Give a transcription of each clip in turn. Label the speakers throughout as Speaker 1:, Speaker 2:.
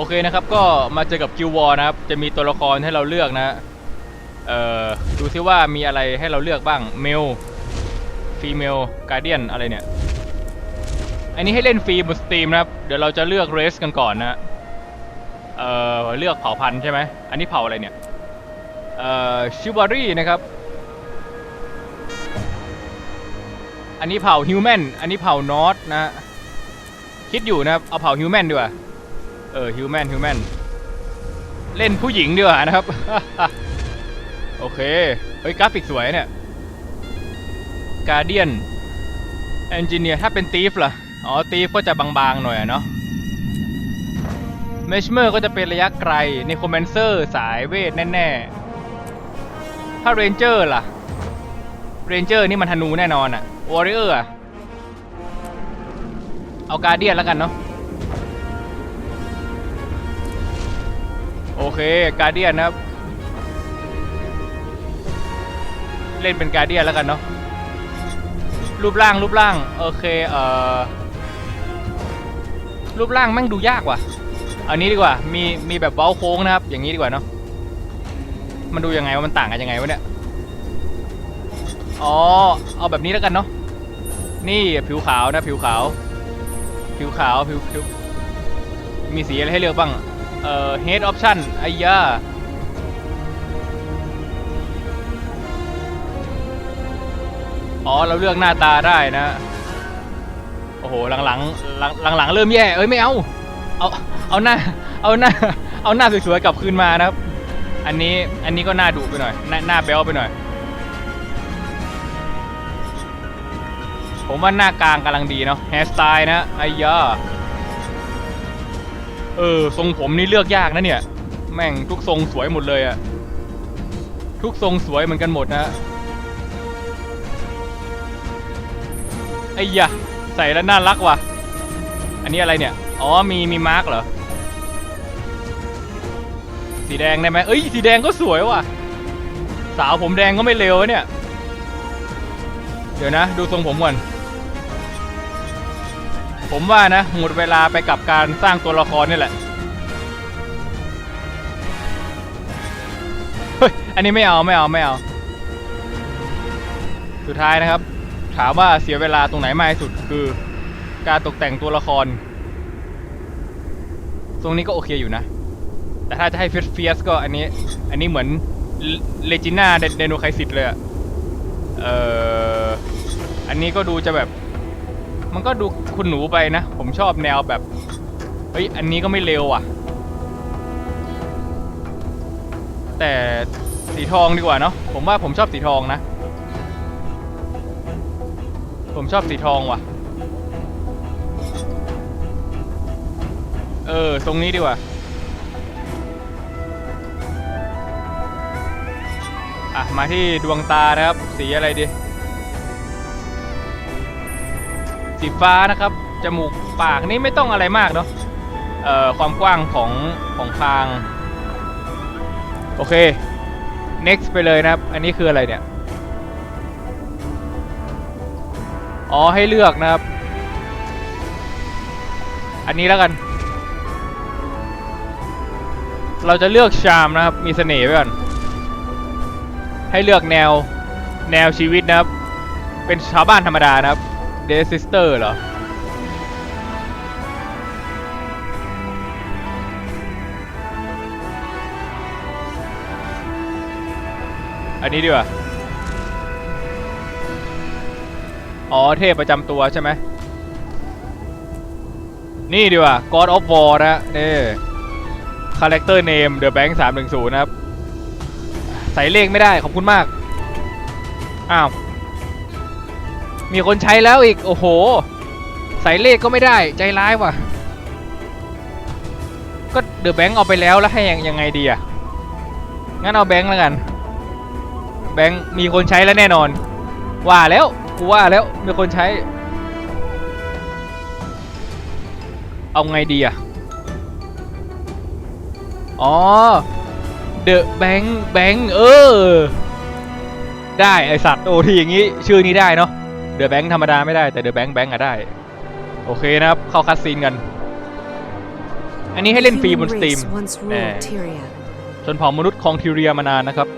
Speaker 1: โอเคนะครับก็มาเจอกับคิววอนะครับ จะมีตัวละครให้เราเลือกนะ เอ่อ ดูซิว่ามีอะไรให้เราเลือกบ้างเมลฟีเมลการเดียนอะไรเนี่ย อันนี้ให้เล่นฟรีบนสตรีมนะครับ เดี๋ยวเราจะเลือกเรสกันก่อนนะเอ่อเลือกเผ่าพันธุ์ใช่ไหม อันนี้เผ่าอะไรเนี่ย เอ่อชิวารีนะครับ อันนี้เผ่าฮิวแมน อันนี้เผ่านอตนะฮะคิดอยู่นะครับ เอาเผ่าฮิวแมนดีกว่า เออฮิวแมนฮิวแมนเล่นผู้หญิงดีกว่านะครับ โอเค เฮ้ยกราฟิกสวยเนี่ยการเดียนเอนจิเนียร์ถ้าเป็นตีฟล่ะ อ๋อตีฟก็จะบางๆหน่อยอะเนาะเมชเมอร์ก็จะเป็นระยะไกลในคอมเมนเซอร์สายเวทแน่ๆ ถ้าเรนเจอร์ล่ะ เรนเจอร์นี่มันธนูแน่นอนอะวอริเออร์อะเอาการเดียนแล้วกันเนาะ โอเคการเดียนนะครับ เล่นเป็นการเดียนแล้วกันเนาะรูปร่างรูปร่าง โอเคเอ่อรูปร่างแม่งดูยากว่ะอันนี้ดีกว่ามีมีแบบเว้าโค้งนะครับ อย่างนี้ดีกว่าเนาะมันดูยังไงว่ามันต่างกันยังไงวะเนี่ยอ๋อเอาแบบนี้แล้วกันเนาะนี่ผิวขาวนะผิวขาว ผิวขาวผิวผิวมีสีอะไรให้เลือกบ้าง เอ่อ head option ไอ้ยาอ๋อ เราเลือกหน้าตาได้นะ โอ้โห หลังๆหลังหลังเริ่มแย่ เอ้ย ไม่เอา เอา เอาหน้า เอาหน้า เอาหน้าสวยๆกลับคืนมานะครับ อันนี้ อันนี้ก็หน้าดุไปหน่อย หน้าหน้าเบลไปหน่อย ผมว่าหน้ากลางกำลังดีเนาะ แฮสไตล์นะไอ้ยา เออทรงผมนี่เลือกยากนะเนี่ย แม่งทุกทรงสวยหมดเลยอะทุกทรงสวยเหมือนกันหมดนะไอ้ยะใส่แล้วน่ารักว่ะ อันนี้อะไรเนี่ยอ๋อมีมีมาร์กเหรอสีแดงได้ไหมเอ้ยสีแดงก็สวยว่ะ สาวผมแดงก็ไม่เลวเนี่ย เดี๋ยวนะ ดูทรงผมก่อน ผมว่านะ หมดเวลาไปกับการสร้างตัวละครนี่แหละ เฮ้ย อันนี้ไม่เอาไม่เอาไม่เอา สุดท้ายนะครับ ถามว่าเสียเวลาตรงไหนมากที่สุดคือการตกแต่งตัวละคร ตรงนี้ก็โอเคอยู่นะ แต่ถ้าจะให้เฟียสเฟียสก็อันนี้ อันนี้เหมือนเลจิน่าเดโนไคซิตเลยอะเอ่ออันนี้ก็ดูจะแบบ มันก็ดูคุณหนูไปนะ ผมชอบแนวแบบ เฮ้ย อันนี้ก็ไม่เร็วอะ แต่สีทองดีกว่าเนาะ ผมว่าผมชอบสีทองนะ ผมชอบสีทองว่ะ เออ ตรงนี้ดีกว่า อะ มาที่ดวงตานะครับ สีอะไรดี สีฟ้านะครับจมูกปากนี่ไม่ต้องอะไรมากเนาะเอ่อความกว้างของของคาง โอเค next ไปเลยนะครับ อันนี้คืออะไรเนี่ย อ๋อให้เลือกนะครับ อันนี้แล้วกัน เราจะเลือกชามนะครับ มีเสน่ห์ไว้ก่อน ให้เลือกแนวแนวชีวิตนะครับ เป็นชาวบ้านธรรมดานะครับ เดซิสเตอร์เหรอ อันนี้ดีกว่า อ๋อเทพประจำตัวใช่ไหม นี่ดีกว่า God of War นะนี่ Character Name The Bank 310นะครับ ใส่เลขไม่ได้ขอบคุณมาก อ้าว มีคนใช้แล้วอีก โอ้โหใส่เลขก็ไม่ได้ใจร้ายว่ะ ก็เดอะแบงค์เอาไปแล้วแล้วให้ยังยังไงดีอะงั้นเอาแบงค์แล้วกัน แบงค์มีคนใช้แล้วแน่นอน ว่าแล้วกูว่าแล้วมีคนใช้ เอาไงดีอะอ๋อเดอะแบงค์แบงค์เออ ได้ไอสัตว์โอ้ที่อย่างนี้ ชื่อนี้ได้เนาะ เดอะแบงค์ธรรมดาไม่ได้แต่เดอะแบงค์แบงค์อะได้ โอเคนะครับ เข้าคัดซีนกันไออันนี้ให้เล่นฟรีบน
Speaker 2: Human
Speaker 1: สตรีม
Speaker 2: race once
Speaker 1: แน่
Speaker 2: ruled Tyria.
Speaker 1: ชนเผ่ามนุษย์คองทิเรียมานานนะครับ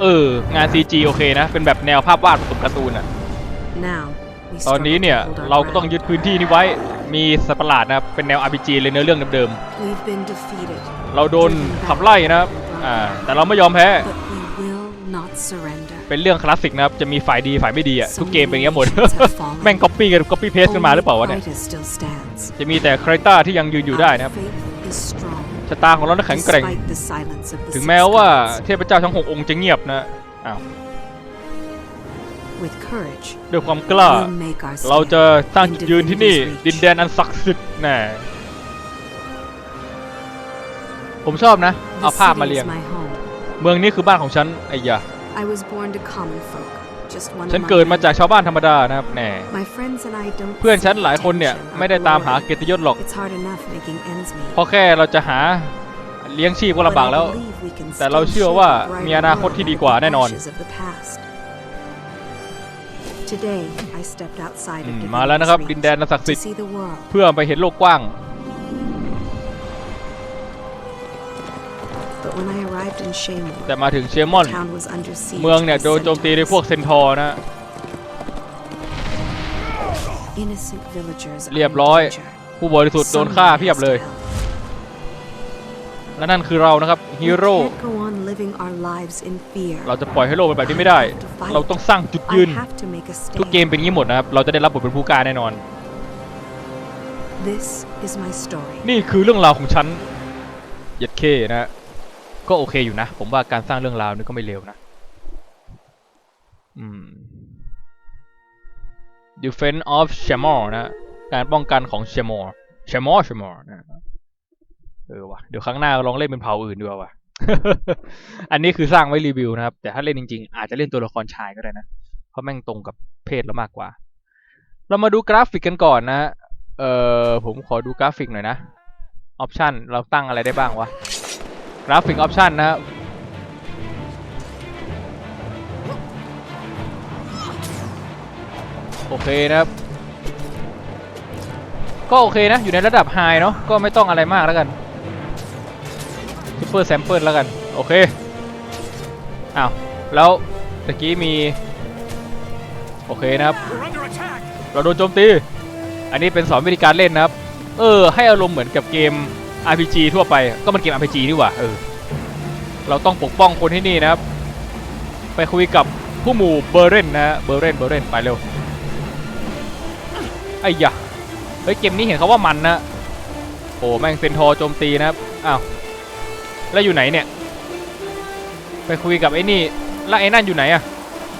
Speaker 1: เออ งาน CG โอเคนะ เป็นแบบแนวภาพวาดผสมการ์ตูนอะ
Speaker 2: Now, we
Speaker 1: ตอนนี้
Speaker 2: struggle
Speaker 1: เนี่ย
Speaker 2: to hold our
Speaker 1: เราก็ต้อง
Speaker 2: ground.
Speaker 1: ยึดพื้นที่นี้ไว้ มีสัตว์ประหลาดนะครับ เป็นแนว RPG เลยเนื้อเรื่องเดิม
Speaker 2: We've been defeated,
Speaker 1: ๆเราโดนขับไล่นะครับ อ่า แต่เราไม่ยอมแพ้ เป็นเรื่องคลาสสิกนะครับ จะมีฝ่ายดีฝ่ายไม่ดีอะทุกเกมเป็นอย่างเงี้ยหมด
Speaker 2: Some nations have fallen.
Speaker 1: แม่ง copy กัน copy paste กันมาหรือเปล่าวะเนี่ย
Speaker 2: Only Titus still stands.
Speaker 1: จะมีแต่ครต้าที่ยังยืนอยู่ได้นะครับ
Speaker 2: Our faith is strong,
Speaker 1: ชะตาของเรานั้นแข็งแกร่ง
Speaker 2: despite the silence of the
Speaker 1: ถึง
Speaker 2: six
Speaker 1: แม้ว่า
Speaker 2: gods.
Speaker 1: เทพเจ้าทั้งหกองค์จะเงียบนะ อ้าว
Speaker 2: With courage,
Speaker 1: ด้วยความกล้า
Speaker 2: we'll make our
Speaker 1: เรา
Speaker 2: stand.
Speaker 1: จะสร้างจุดยืนที่นี่
Speaker 2: in divinity's reach.
Speaker 1: ดินแดนอันศักดิ์สิทธิ์แน่ผมชอบนะ เอา
Speaker 2: The
Speaker 1: ภาพมา
Speaker 2: city
Speaker 1: เรียง
Speaker 2: is my home.
Speaker 1: เมืองนี้คือบ้านของฉันไอ้ยะ
Speaker 2: I was born to common folk, just one
Speaker 1: ฉัน
Speaker 2: among
Speaker 1: เกิดมา
Speaker 2: many.
Speaker 1: จากชาวบ้านธรรมดานะครับแน่
Speaker 2: My friends and I don't
Speaker 1: เพื่อนฉัน
Speaker 2: seek
Speaker 1: หลายคนเนี่ย
Speaker 2: attention or
Speaker 1: ไม่ได้ตามหา
Speaker 2: glory.
Speaker 1: เกียรติยศหรอก
Speaker 2: It's hard enough making ends meet.
Speaker 1: เพราะแค่เราจะหาเลี้ยงชีพก็
Speaker 2: But
Speaker 1: ลำบาก
Speaker 2: I
Speaker 1: แล้ว
Speaker 2: believe we can
Speaker 1: แต่เรา
Speaker 2: still
Speaker 1: เชื่อ
Speaker 2: shape
Speaker 1: ว่า
Speaker 2: a brighter
Speaker 1: มีอนาคตที่
Speaker 2: world
Speaker 1: ดีกว่า
Speaker 2: with the
Speaker 1: แน่นอน
Speaker 2: ashes of the past. Today, I stepped outside
Speaker 1: อื
Speaker 2: of
Speaker 1: ม
Speaker 2: Divinity's
Speaker 1: มาแล้วนะครับ
Speaker 2: reach
Speaker 1: ดินแดนอันศักดิ์สิท
Speaker 2: to
Speaker 1: ธิ์
Speaker 2: see the world.
Speaker 1: เพื่อไปเห็นโลกกว้าง แต่
Speaker 2: Shaymore,
Speaker 1: มาถึงเชมอน
Speaker 2: the town was under siege
Speaker 1: เมืองเนี่ย
Speaker 2: by
Speaker 1: โดนโจมตีด้วยพวก
Speaker 2: centaurs.
Speaker 1: เซนทอร์นะ
Speaker 2: Innocent villagers are
Speaker 1: เรียบ
Speaker 2: in
Speaker 1: ร้อย
Speaker 2: danger.
Speaker 1: ผู้บริสุทธิ์โดนฆ่าเพียบเลย และนั่นคือเรานะครับฮีโร่
Speaker 2: We can't go on living our lives in fear.
Speaker 1: เราจะปล่อยให้โลกเป็นแบบนี้ไม่ได้ เราต้องสร้างจุดยื
Speaker 2: I
Speaker 1: น
Speaker 2: have to make a
Speaker 1: ทุกเกม
Speaker 2: stand.
Speaker 1: เป็นอย่างนี้หมดนะครับ เราจะได้รับบทเป็นผู้กล้าแน่นอน
Speaker 2: This is my story.
Speaker 1: นี่คือเรื่องราวของฉันเหยัดเคนะ ก็โอเคอยู่นะ ผมว่าการสร้างเรื่องราวนี่ก็ไม่เลวนะ อืม Defense of Shamor นะ การป้องกันของ Shamor Shamor Shamor นะเออวะเดี๋ยวครั้งหน้าลองเล่นเป็นเผ่าอื่นดีกว่าว่ะ อันนี้คือสร้างไว้รีวิวนะครับ แต่ถ้าเล่นจริงๆ อาจจะเล่นตัวละครชายก็ได้นะ เพราะแม่งตรงกับเพศเรามากกว่า เรามาดูกราฟิกกันก่อนนะ เออผมขอดูกราฟิกหน่อยนะ ออปชันเราตั้งอะไรได้บ้างวะ กราฟิกออปชันนะครับโอเคนะครับ ก็โอเคนะ อยู่ในระดับไฮเนาะก็ไม่ต้องอะไรมากแล้วกันซูเปอร์แซมเปิลแล้วกัน โอเค อ้าว แล้วตะกี้มี โอเคนะครับ เราโดนโจมตี อันนี้เป็นสอนวิธีการเล่นนะครับ เออ ให้อารมณ์เหมือนกับเกม RPG ทั่วไปก็มันเกม RPG นี่หว่าเออเราต้องปกป้องคนที่นี่นะครับ ไปคุยกับผู้หมู่เบอร์เรนนะฮะเบอร์เรนเบอร์เรนไปเร็วไอ้ยะเฮ้ยเกมนี้เห็นเขาว่ามันนะโอ้แม่งเซนทอโจมตีนะครับอ้าวแล้วอยู่ไหนเนี่ย ไปคุยกับไอ้นี่แล้วไอ้นั่นอยู่ไหนอะ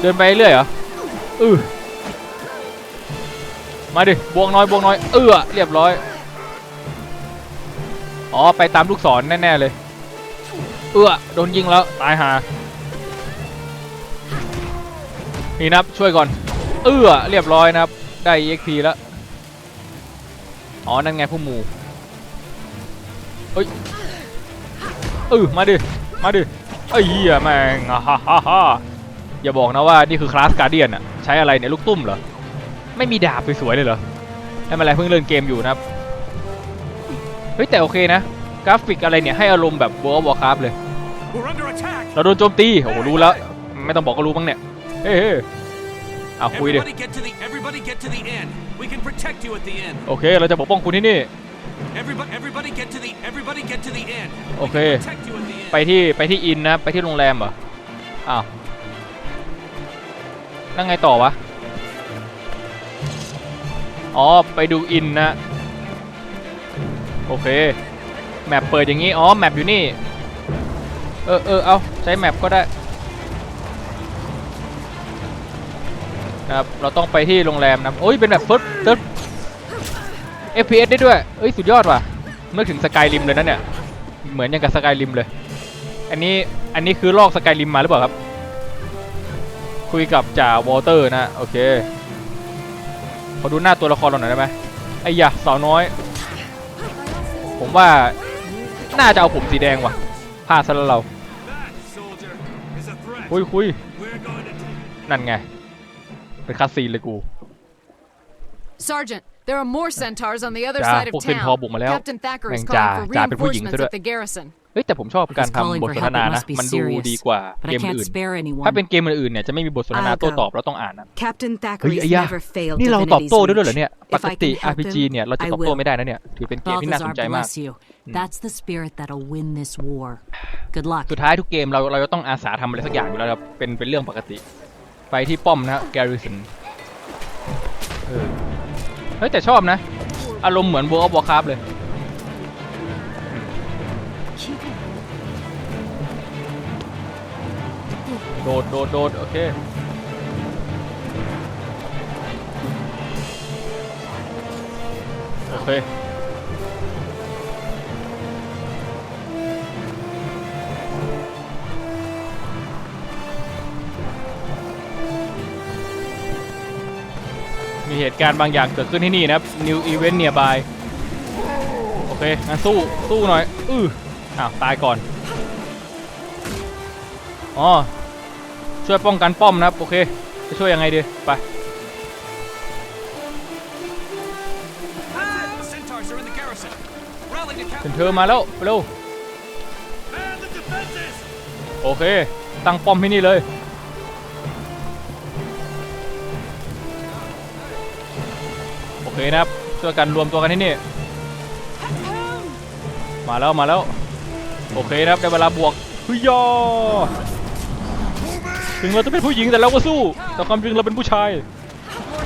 Speaker 1: เดินไปเรื่อยเหรออือมาดิบวกน้อยบวกน้อยเอื้อเรียบร้อย อ๋อ ไปตามลูกศรแน่ๆเลย เอื้อโดนยิงแล้ว ตายหา นี่นะครับ ช่วยก่อน เอื้อเรียบร้อยนะครับ ได้ EXP แล้ว อ๋อ นั่นไงผู้หมูเฮ้ย เออมาดิ มาดิไอ้เหี้ยแม่งฮ่าฮ่าฮ่าอย่าบอกนะว่านี่คือคลาสการเดียนอะใช้อะไรเนี่ยลูกตุ้มเหรอ ไม่มีดาบสวยๆเลยเหรอไม่เป็นไรเพิ่งเล่นเกมอยู่นะครับ ฮ้ยแต่โอเคนะ กราฟิกอะไรเนี่ยให้อารมณ์แบบ World of Warcraft เลย
Speaker 3: We're under attack!
Speaker 1: เราโดนโจมตี โอ้โหรู้แล้ว ไม่ต้องบอกก็รู้บ้างเนี่ย เฮ้ยเฮ้ยเอาคุยดิ
Speaker 3: Everybody get to the everybody get to the end. We can protect you at the end.
Speaker 1: โอเค เราจะปกป้องคุณที่นี่
Speaker 3: Everybody everybody get to the everybody get to the end. We
Speaker 1: Okay.
Speaker 3: can protect you at the end.
Speaker 1: ไปที่ไปที่อินนะ ไปที่โรงแรมเหรอ อ้าวนั่งไงต่อวะ อ๋อ ไปดูอินนะ โอเค แมปเปิดอย่างนี้ อ๋อ แมปอยู่นี่ เออเออเอาใช้แมปก็ได้นะครับ เราต้องไปที่โรงแรมนะโอ้ย เป็นแบบ first third FPS ได้ด้วย เอ้ย สุดยอดว่ะนึกถึงสกายริมเลยนะเนี่ย เหมือนอย่างกับสกายริมเลย อันนี้ อันนี้คือลอกสกายริมมาหรือเปล่าครับ คุยกับจ่าวอเตอร์นะ โอเค ขอดูหน้าตัวละครเราหน่อยได้ไหมไอ้ยะสาวน้อย ผมว่าน่าจะเอาผมสีแดงว่ะพลาดซะแล้วเรา
Speaker 3: That soldier is a threat.
Speaker 1: คุยคุย
Speaker 3: We're going to
Speaker 1: นั่นไงเป็นคัสซีนเลยกู
Speaker 4: Sergeant, There are more centaurs on the other
Speaker 1: จ้า
Speaker 4: side of
Speaker 1: พวกเซนทอร์
Speaker 4: town.
Speaker 1: บุกมาแล้ว
Speaker 4: Captain Thacker
Speaker 1: แม่
Speaker 4: is
Speaker 1: งจ่า
Speaker 4: calling for
Speaker 1: จ่าเป็นผู้หญิงซะ
Speaker 4: reinforcements
Speaker 1: ด้วย
Speaker 4: at the garrison.
Speaker 1: เฮ้ยแต่ผมชอบการ
Speaker 5: If he's calling
Speaker 1: ทำบท
Speaker 5: for
Speaker 1: สน
Speaker 5: help,
Speaker 1: ทนา
Speaker 5: it
Speaker 1: นะ
Speaker 5: must be
Speaker 1: มันดู
Speaker 5: serious.
Speaker 1: ดีกว่า
Speaker 5: But
Speaker 1: เก
Speaker 5: I
Speaker 1: ม
Speaker 5: can't
Speaker 1: อื่น
Speaker 5: spare anyone.
Speaker 1: ถ้าเป็นเกมอื่นๆเนี่ยจะไม่มีบทสนทนา
Speaker 2: I'll go
Speaker 1: โต้ตอบเราต้องอ่านนะ
Speaker 2: Captain
Speaker 1: เฮ้ย
Speaker 2: Thackeray's
Speaker 1: ไอ้ยะ
Speaker 2: never failed
Speaker 1: นี่เราตอบ
Speaker 2: divinity's
Speaker 1: โต้ได้ด้วยเหรอ
Speaker 2: reach.
Speaker 1: เนี่ยป
Speaker 2: If
Speaker 1: ก
Speaker 2: I
Speaker 1: ติ
Speaker 2: can help
Speaker 1: RPG
Speaker 2: him,
Speaker 1: เนี่ยเราจะ
Speaker 2: I
Speaker 1: ตอบโต้
Speaker 2: will.
Speaker 1: ไม่ได้นะเนี่ย ถือเป็นเกมที่น่าสน
Speaker 5: Balthazar
Speaker 1: ใจมาก
Speaker 5: bless you. That's the spirit that'll win this war. Good luck.
Speaker 1: สุดท้ายทุกเกมเราเราจะต้องอาสาทำอะไรสักอย่างอยู่แล้วครับเป็นเป็นเรื่องปกติ ไปที่ป้อมนะฮะ Garrison เออเฮ้ยแต่ชอบนะ อารมณ์เหมือน World of Warcraft เลย โดดโดดโดดโอเคโอเคมีเหตุการณ์บางอย่างเกิดขึ้นที่นี่นะครับ New Event Nearby โอเค งั้นสู้ สู้หน่อย อืออ้าว ตายก่อน อ๋อ ช่วยป้องกันป้อมนะครับโอเคจะช่วยยังไงดีไป
Speaker 3: The centaurs are in the garrison. Rally to
Speaker 1: เป็นเธอมาแล้วไปเร็วโอเค ตั้งป้อมที่นี่เลยโอเคนะครับช่วยกันรวมตัวกันที่นี่ มาแล้วมาแล้ว โอเคนะครับได้เวลาบวกฮึยอ ถึงเราจะเป็นผู้หญิงแต่เราก็สู้ แต่ความจริงเราเป็นผู้ชาย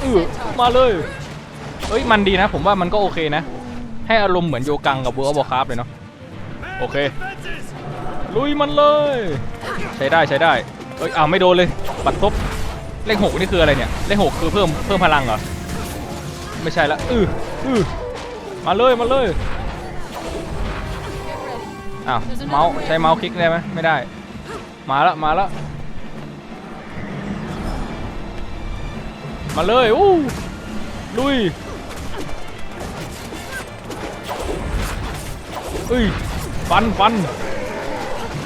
Speaker 1: เออมาเลยเอ้ยมันดีนะ ผมว่ามันก็โอเคนะ ให้อารมณ์เหมือนโยกังกับเวอร์บอคาร์เลยเนาะโอเค ลุยมันเลย ใช้ได้ใช้ได้เอ้ยอ้าวไม่โดนเลยบัตรทบเลขหกนี่คืออะไรเนี่ยเลขหกคือเพิ่มเพิ่มพลังเหรอไม่ใช่ละอืออือมาเลยมาเลยอ้าวเมาส์ใช้เมาส์คลิกได้ไหมไม่ได้ มาล้วมาล้ว มาเลยอู้ลุยเอ้ยฟันฟัน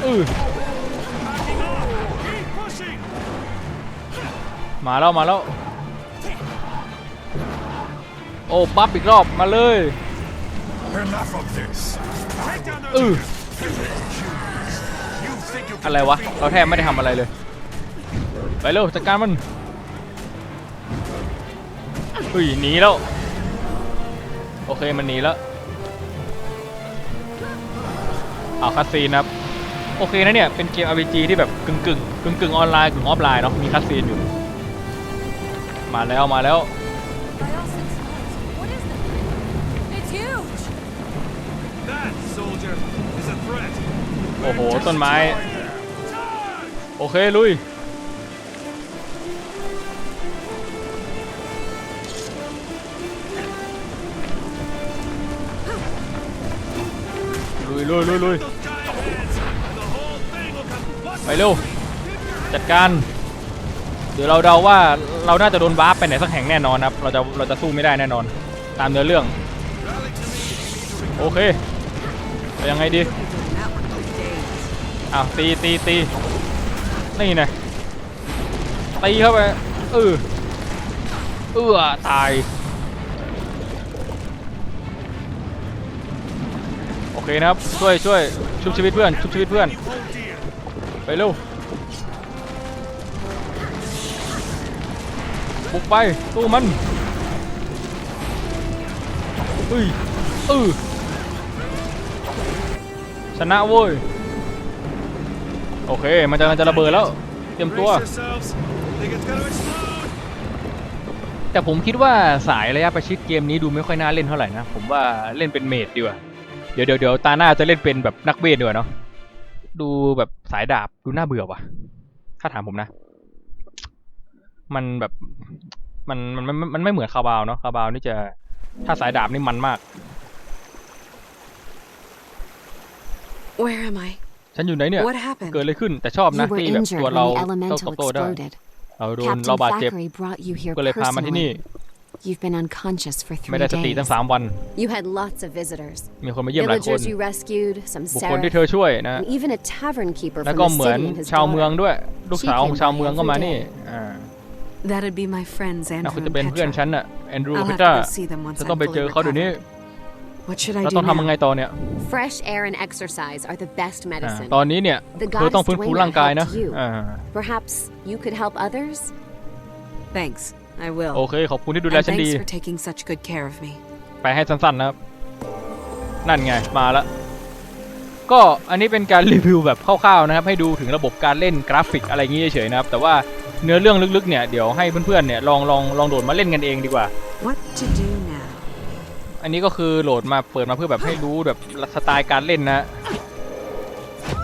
Speaker 1: เออ
Speaker 3: Keep pushing.
Speaker 1: มาแล้วมาแล้วโอ้ปั๊บอีกรอบมาเลย
Speaker 6: Enough of this.
Speaker 3: Take down
Speaker 1: เอ
Speaker 3: those.
Speaker 1: อ
Speaker 3: You think you
Speaker 1: อะไรวะเราแทบไม่ได้ทำอะไรเลย ไปเร็วจัดการมัน เฮ้ยหนีแล้ว โอเคมันหนีแล้ว เอาคัสซีนครับ โอเคนะเนี่ย เป็นเกม RPG ที่แบบกึ่งกึ่งกึ่งกึ่งออนไลน์กึ่งออฟไลน์เนาะ มีคัสซีนอยู่ มาแล้วมาแล้ว
Speaker 4: What is that? It's huge!
Speaker 3: That soldier is a threat.
Speaker 1: โอ้โห ต้นไม้ โอเค ลุย ลุยลุยลุยไปเร็ว จัดการเดี๋ยวเราเดาว่าเราน่าจะโดนวาร์ปไปไหนสักแห่งแน่นอนครับ เราจะเราจะสู้ไม่ได้แน่นอน ตามเนื้อเรื่อง โอเคยังไงดีอ้าวตีตีตีนี่นะตีเข้าไปเออเออตาย เคนะครับช่วยช่วยชุบชีวิตเพื่อนชุบชีวิตเพื่อนไปเร็วบุกไปสู้มันเอ้ยเออชนะโว้ยโอเคมันจะมันจะระเบิดแล้วเตรียมตัว แต่ผมคิดว่าสายระยะประชิดเกมนี้ดูไม่ค่อยน่าเล่นเท่าไหร่นะ ผมว่าเล่นเป็นเมดดีกว่า ดี๋ยวเดี๋ยวเดี๋ยวตาหน้าจะเล่นเป็นแบบนักเวทดีกว่าเนาะดูแบบสายดาบดูน่าเบื่อว่ะ ถ้าถามผมนะ มันแบบมันมันมันมันมันไม่เหมือนคาบาวเนาะคาบาวนี่จะถ้าสายดาบนี่มันมาก
Speaker 2: Where am I?
Speaker 1: ฉันอยู่ไหนเนี่ย
Speaker 2: What happened?
Speaker 1: เกิดอะไรขึ้นแต่ชอบ
Speaker 7: You
Speaker 1: นะ
Speaker 7: were
Speaker 1: ที่แบบ
Speaker 7: injured
Speaker 1: ตัว
Speaker 7: when
Speaker 1: เรา
Speaker 7: the
Speaker 1: เต้า
Speaker 7: elemental
Speaker 1: โตได้
Speaker 7: exploded.
Speaker 1: เราโดน
Speaker 7: Captain
Speaker 1: เราบาดเจ็บ
Speaker 7: Thackeray brought you here
Speaker 1: ก็เลยพามาที่นี่
Speaker 7: personally. You've been unconscious for
Speaker 1: ไม่
Speaker 7: three
Speaker 1: ได้สติตั้ง
Speaker 7: days.
Speaker 1: สามวัน
Speaker 8: You had lots of visitors.
Speaker 1: มีคนมาเยี่ยมหลายคน
Speaker 8: Villagers you rescued, some
Speaker 1: บุคคลที่เธ
Speaker 8: seraph,
Speaker 1: อช่วยนะ
Speaker 8: and even a tavern keeper
Speaker 1: แล้ว
Speaker 8: from
Speaker 1: ก็
Speaker 8: the
Speaker 1: เหมือน
Speaker 8: city and his
Speaker 1: ชาวเมือง
Speaker 8: daughter.
Speaker 1: ด้วย ลูกสาวของ
Speaker 8: She came
Speaker 1: ชาว
Speaker 8: by
Speaker 1: เมืองก็มา
Speaker 8: every
Speaker 1: นี่
Speaker 8: day.
Speaker 1: อ่า
Speaker 2: That'd be my friends
Speaker 1: นะ
Speaker 2: Andrew
Speaker 1: คุณ
Speaker 2: and
Speaker 1: จะเป็นเพื่อน
Speaker 2: Petra.
Speaker 1: ฉันน่ะแอนดรู
Speaker 2: I'll
Speaker 1: เพ
Speaker 2: have
Speaker 1: ตรา
Speaker 2: to go see them once
Speaker 1: จะ
Speaker 2: I'm
Speaker 1: ต้องไป
Speaker 2: fully
Speaker 1: เจอเขาเดี๋ยวนี้
Speaker 2: recovered. What should I
Speaker 1: แล้ว
Speaker 2: do
Speaker 1: ต้องทำยังไง
Speaker 2: now?
Speaker 1: ต่อเนี่ย
Speaker 8: Fresh air and exercise are the best
Speaker 1: อ่า
Speaker 8: medicine.
Speaker 1: ตอนนี้เนี่ย
Speaker 8: The
Speaker 1: เธอต้อง
Speaker 8: goddess
Speaker 1: ฟื้นฟู
Speaker 8: Dwayna
Speaker 1: ร่างกายนะ
Speaker 8: helped you.
Speaker 1: อ่า
Speaker 8: Perhaps you could help others?
Speaker 2: Thanks. I will.
Speaker 1: โอเค ขอบคุณที่ดูแล
Speaker 2: And
Speaker 1: ฉันดี
Speaker 2: thanks for taking such good care of me.
Speaker 1: ไปให้สั้นๆนะครับ นั่นไง มาแล้วก็อันนี้เป็นการรีวิวแบบคร่าวๆนะครับ ให้ดูถึงระบบการเล่นกราฟิกอะไรอย่างงี้เฉยๆนะครับ แต่ว่าเนื้อเรื่องลึกๆเนี่ย เดี๋ยวให้เพื่อนๆเนี่ยลองลองลองโหลดมาเล่นกันเองดีกว่า
Speaker 2: What to do now?
Speaker 1: อันนี้ก็คือโหลดมาเปิดมาเพื่อแบบให้รู้แบบสไตล์การเล่นนะ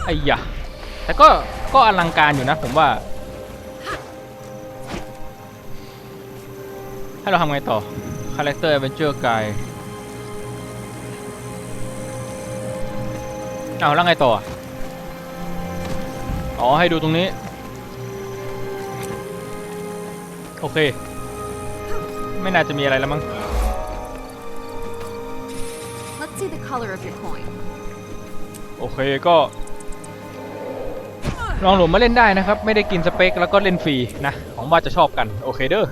Speaker 1: ไอ้ยะแต่ก็ก็อลังการอยู่นะผมว่า ให้เราทำไงต่อ Character Adventure Guide เอาแล้วไงต่อ อ๋อ ให้ดูตรงนี้ โอเค ไม่น่าจะมีอะไรแล้วมั้ง
Speaker 4: Let's see the color of your coin.
Speaker 1: โอเคก็ ลองโหลดมาเล่นได้นะครับ ไม่ได้กินสเปคแล้วก็เล่นฟรีนะ ของว่าจะชอบกัน โอเคเด้อ